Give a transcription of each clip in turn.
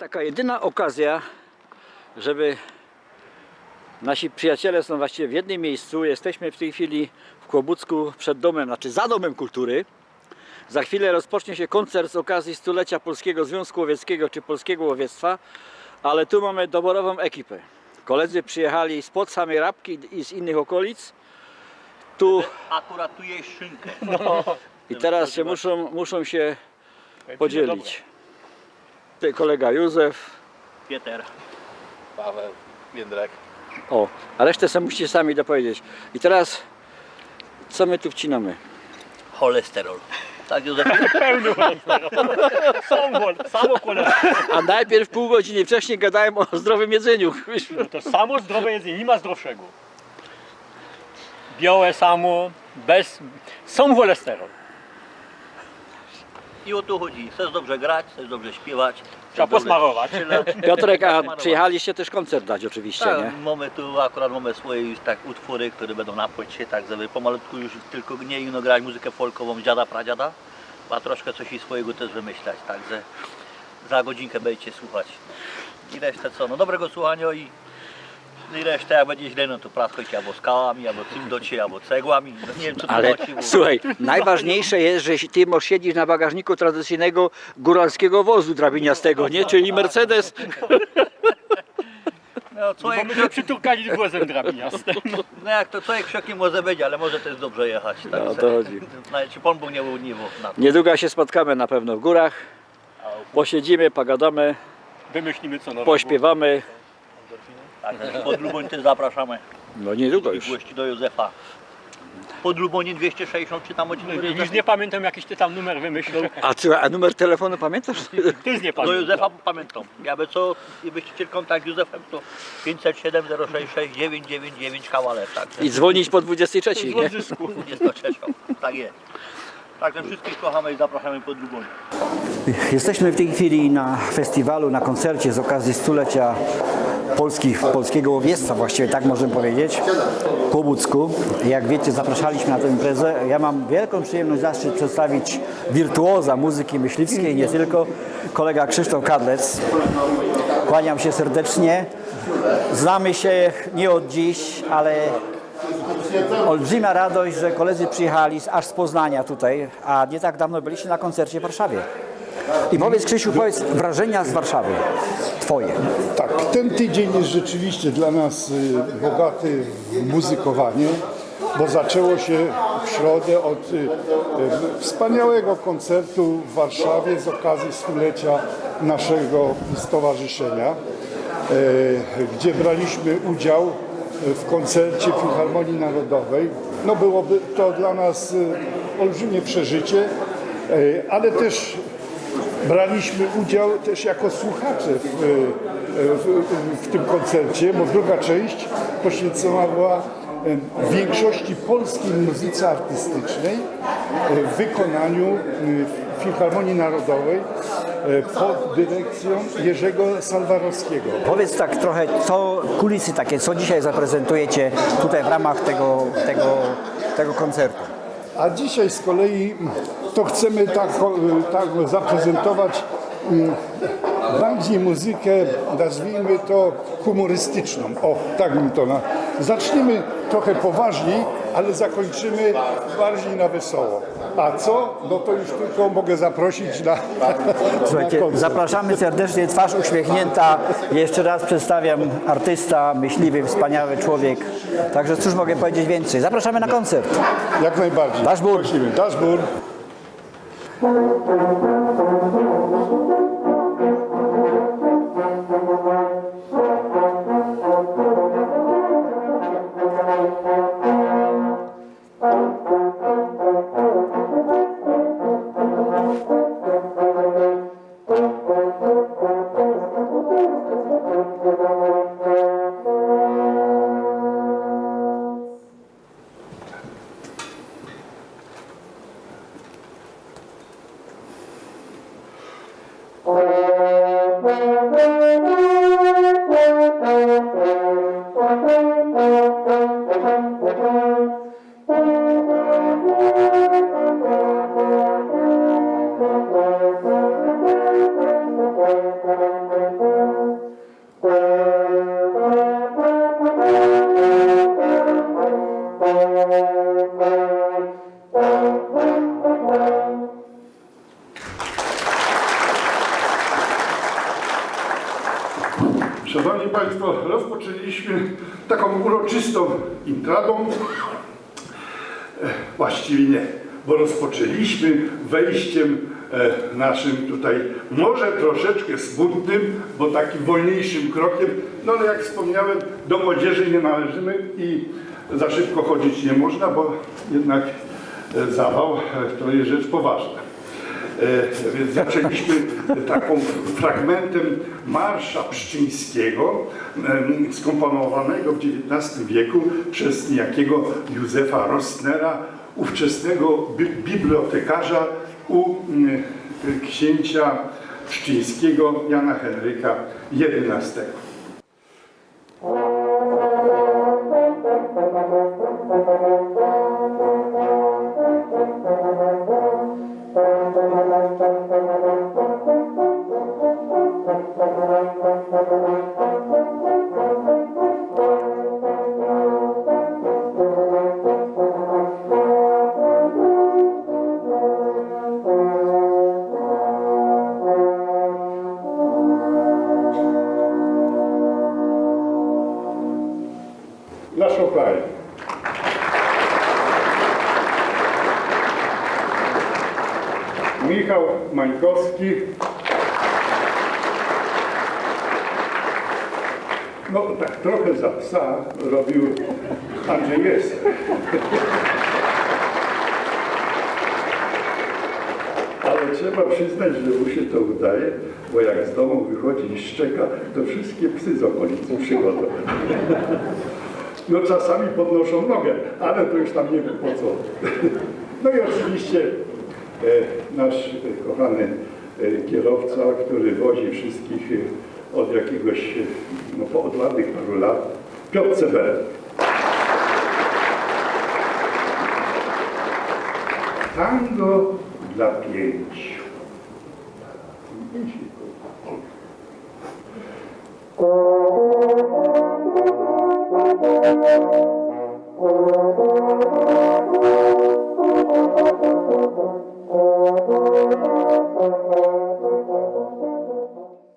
taka jedyna okazja, żeby nasi przyjaciele są właściwie w jednym miejscu. Jesteśmy w tej chwili w Kłobucku przed domem, znaczy za domem kultury. Za chwilę rozpocznie się koncert z okazji stulecia Polskiego Związku Łowieckiego czy Polskiego Łowiectwa, ale tu mamy doborową ekipę. Koledzy przyjechali spod samej Rabki i z innych okolic. Tu Akurat tu jest szynkę. i teraz się muszą, muszą się podzielić. Tutaj kolega Józef, Pieter. Paweł, Jędrek. O, a resztę sobie musicie sami dopowiedzieć. I teraz, co my tu wcinamy? Cholesterol. Tak, Józef? Pełny cholesterol. Samo, samo cholesterol. A najpierw pół godziny wcześniej gadałem o zdrowym jedzeniu. No to samo zdrowe jedzenie, nie ma zdrowszego. Białe samo, bez... Sam cholesterol. I o to chodzi. Chcesz dobrze grać, chcesz dobrze śpiewać. Trzeba dobrze posmarować. strzelać. Piotrek, a Posmarować. przyjechaliście też koncert dać oczywiście, nie? Tak, mamy tu akurat mamy swoje już tak utwory, które będą na płycie, tak żeby pomalutku już tylko nie ino grać muzykę folkową dziada, pradziada, a troszkę coś i swojego też wymyślać, także za godzinkę będziecie słuchać. I resztę co, no dobrego słuchania i, i resztę jak będzie źle, no to praskujcie albo skałami, albo tym docie, albo cegłami, no nie wiem co Ale nosi, bo- słuchaj, najważniejsze jest, że ty możesz siedzieć na bagażniku tradycyjnego góralskiego wozu drabiniastego, nie? Czyli Mercedes. no, co Bo jak, myśmy przyturkali głosem drabiniastym. no jak to co jak krzokiem może być, ale może też dobrze jechać, No, także o to chodzi. nawet czy Pan Bóg nie był nie był na to. Niedługo się spotkamy na pewno w górach. Posiedzimy, pogadamy, Wymyślimy co nowego. pośpiewamy. Tak, pod Luboń też zapraszamy. No niedługo już. Miłości do Józefa. Pod Lubonie 260 czy tam odcinek Już nie pamiętam jakiś ty tam numer wymyślił. A, co, a numer telefonu pamiętasz? Ty nie Do pamiętam. Józefa pamiętam. Jakby co, jakbyście chcieli kontakt z Józefem, to 507 066 999 kawaler, tak. I dzwonić po 23, Z nie? odzysku. Jest to cieszą. Tak jest. Także wszystkich kochamy i zapraszamy pod Luboń. Jesteśmy w tej chwili na festiwalu, na koncercie z okazji stulecia polskiego łowiectwa, właściwie tak możemy powiedzieć, w Kłobucku. Jak wiecie, zapraszaliśmy na tę imprezę. Ja mam wielką przyjemność, zaszczyt przedstawić wirtuoza muzyki myśliwskiej, nie tylko, kolega Krzysztof Kadlec. Kłaniam się serdecznie. Znamy się nie od dziś, ale olbrzymia radość, że koledzy przyjechali z- aż z Poznania tutaj, a nie tak dawno byliście na koncercie w Warszawie. I powiedz Krzysiu, powiedz wrażenia z Warszawy, twoje. Tak, ten tydzień jest rzeczywiście dla nas y, bogaty w muzykowanie, bo zaczęło się w środę od y, y, wspaniałego koncertu w Warszawie z okazji stulecia naszego stowarzyszenia, gdzie braliśmy udział w koncercie Filharmonii Narodowej. No byłoby to dla nas y, olbrzymie przeżycie, y, ale też Braliśmy udział też jako słuchacze w, w, w tym koncercie, bo druga część poświęcona była w większości polskiej muzyce artystycznej w wykonaniu Filharmonii Narodowej pod dyrekcją Jerzego Salwarowskiego. Powiedz tak trochę, co kulisy takie, co dzisiaj zaprezentujecie tutaj w ramach tego, tego, tego koncertu. A dzisiaj z kolei to chcemy tak, tak zaprezentować mm, bardziej muzykę, nazwijmy to humorystyczną. O, tak bym to na... Zaczniemy trochę poważniej, ale zakończymy bardziej na wesoło. A co? No to już tylko mogę zaprosić na, na Słuchajcie, koncert. zapraszamy serdecznie, twarz uśmiechnięta. Jeszcze raz przedstawiam artysta, myśliwy, wspaniały człowiek. Także cóż mogę powiedzieć więcej. Zapraszamy na koncert. Jak najbardziej. Dashboard. Prosimy. Dashboard. Oh. Rozpoczęliśmy taką uroczystą intradą. E, Właściwie nie, bo rozpoczęliśmy wejściem e, naszym tutaj, może troszeczkę smutnym, bo takim wolniejszym krokiem, no ale jak wspomniałem, do młodzieży nie należymy i za szybko chodzić nie można, bo jednak e, zawał to jest rzecz poważna. E, Więc zaczęliśmy taką fragmentem Marsza Pszczyńskiego, em, skomponowanego w XIX wieku przez niejakiego Józefa Rosnera, ówczesnego bi- bibliotekarza u mm, księcia Pszczyńskiego Jana Henryka XI. No tak trochę za psa robił Andrzej jest. Ale trzeba przyznać, że mu się to udaje, bo jak z domu wychodzi i szczeka, to wszystkie psy z okolicy przychodzą. No czasami podnoszą nogę, ale to już tam nie wiem po co. No i oczywiście e, nasz e, kochany kierowca, który wozi wszystkich e, od jakiegoś, e, no od ładnych paru lat, Piotr Sewer. Tango dla pięciu.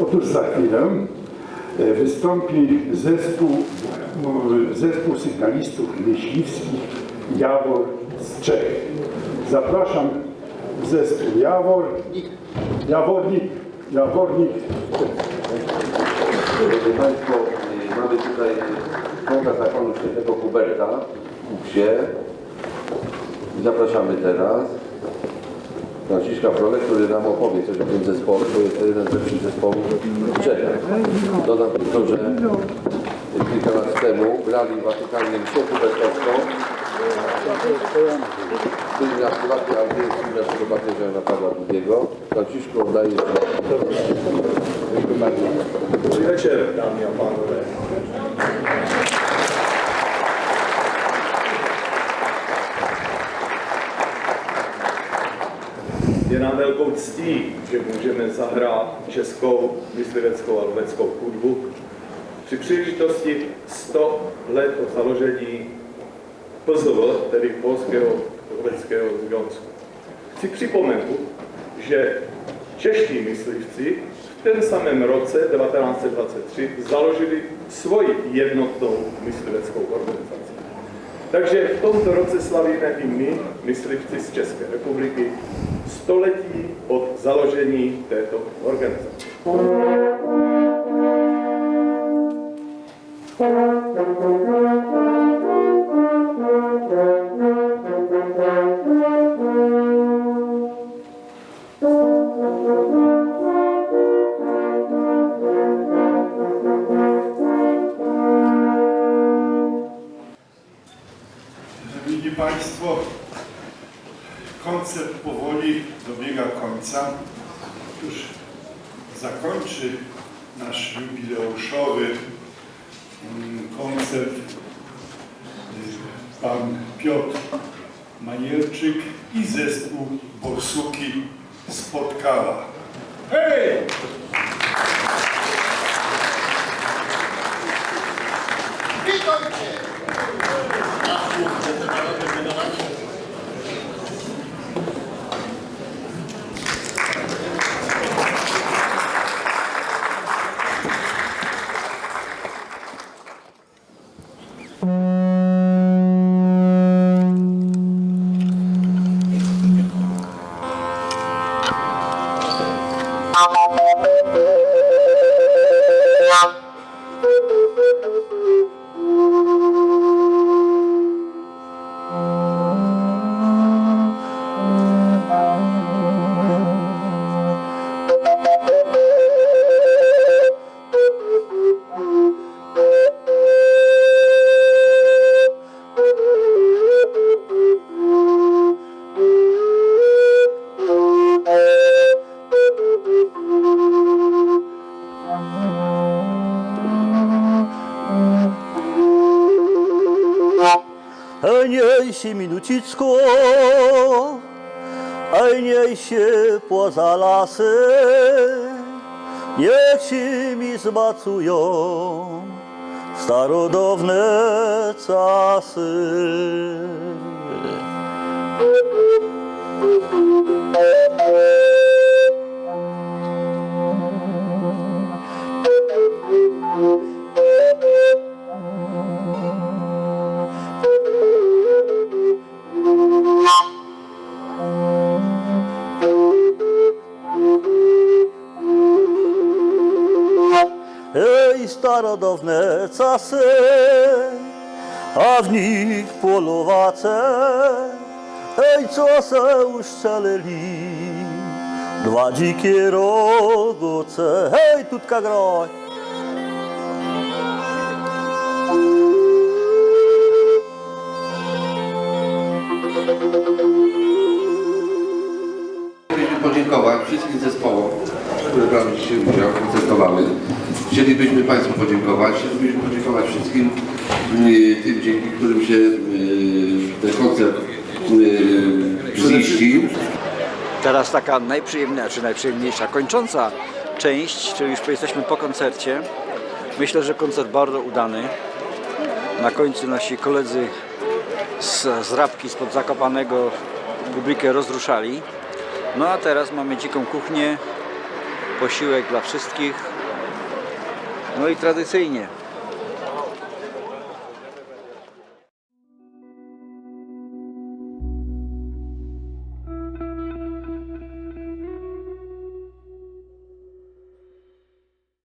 Otóż za chwilę e, wystąpi zespół, e, zespół sygnalistów myśliwskich Jawor z Czech. Zapraszam zespół Jawor, Jawornik, Jawornik Drodzy Państwo, y, mamy tutaj pokaz zakonu świętego Huberta w Kuksie. I zapraszamy teraz Franciszka Frole, który nam opowie coś o tym zespole, bo jest to jeden z lepszych zespołów w Czechach. Dodam tylko, że kilka lat temu grali w Watykanie mszę hubertowską, byli na prywatnej audiencji naszego papieża Jana Pawła II. Franciszku oddaję Ci Dobry wieczór, dámy Nám velkou ctí, že můžeme zahrát českou mysliveckou a loveckou hudbu při příležitosti 100 let od založení PZV, tedy Polského loveckého związku. Chci připomenout, že čeští myslivci v ten samém roce 1923 založili svoji jednotnou mysliveckou organizaci. Takže v tomto roce slavíme i my, myslivci z České republiky, století od založení této organizace. Powoli dobiega końca. Już zakończy nasz jubileuszowy mm, koncert y, pan Piotr Manierczyk i zespół Borsuki z Podkala. Hej! Si minucicko, a nie się poza niech się mi zmacują starodawne czasy. Ej, starodawne czasy, a w nich polowacze, ej, co se uszczelili, dwa dzikie rogoce, hej, tutka groj. Chcielibyśmy podziękować wszystkim zespołom, które brały dzisiaj udział, koncertowały. Chcielibyśmy Państwu podziękować. Chcielibyśmy podziękować wszystkim y, tym, dzięki którym się y, ten koncert y, ziścił. Teraz taka najprzyjemniejsza, czy najprzyjemniejsza, kończąca część, czyli już jesteśmy po koncercie. Myślę, że koncert bardzo udany. Na końcu nasi koledzy z, z Rabki, spod Zakopanego publikę rozruszali. No a teraz mamy dziką kuchnię, posiłek dla wszystkich. No i tradycyjnie